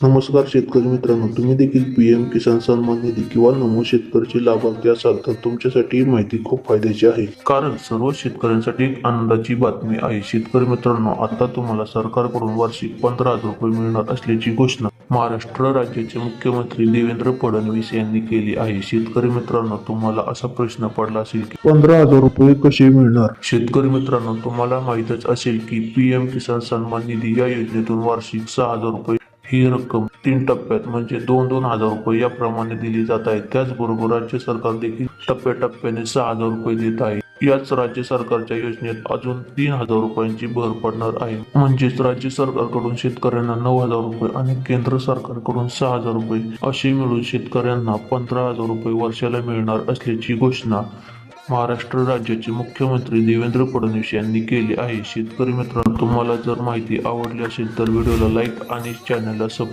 नमस्कार शेतकरी मित्रांनो तुम्ही देखील पी एम किसान सन्मान निधी किंवा नमो शेतकऱ्याचे लाभार्थी असाल तर तुमच्यासाठी ही माहिती खूप फायद्याची आहे. कारण सर्व शेतकऱ्यांसाठी एक आनंदाची बातमी आहे. शेतकरी मित्रांनो आता तुम्हाला सरकारकडून वार्षिक पंधरा हजार रुपये मिळणार असल्याची घोषणा महाराष्ट्र राज्याचे मुख्यमंत्री देवेंद्र फडणवीस यांनी केली आहे. शेतकरी मित्रांनो तुम्हाला असा प्रश्न पडला असेल की पंधरा हजार रुपये कसे मिळणार? शेतकरी मित्रांनो तुम्हाला माहीतच असेल की पी एम किसान सन्मान निधी या योजनेतून वार्षिक सहा हजार रुपये ही रक्कम तीन टप्प्यात म्हणजे दोन दोन हजार रुपये याप्रमाणे दिली जात आहे. त्याचबरोबर राज्य सरकार देखील टप्प्याटप्प्याने सहा हजार रुपये देत आहे. याच राज्य सरकारच्या योजनेत अजून तीन हजार रुपयांची भर पडणार आहे. म्हणजेच राज्य सरकारकडून शेतकऱ्यांना नऊ हजार रुपये आणि केंद्र सरकारकडून सहा हजार रुपये असे मिळून शेतकऱ्यांना पंधरा हजार रुपये वर्षाला मिळणार असल्याची घोषणा महाराष्ट्र राज्याचे मुख्यमंत्री देवेंद्र फडणवीस यांनी केली आहे. शेतकरी मित्रांनो तुम्हाला जर माहिती आवडली असेल तर व्हिडिओला लाईक आणि चॅनलला सब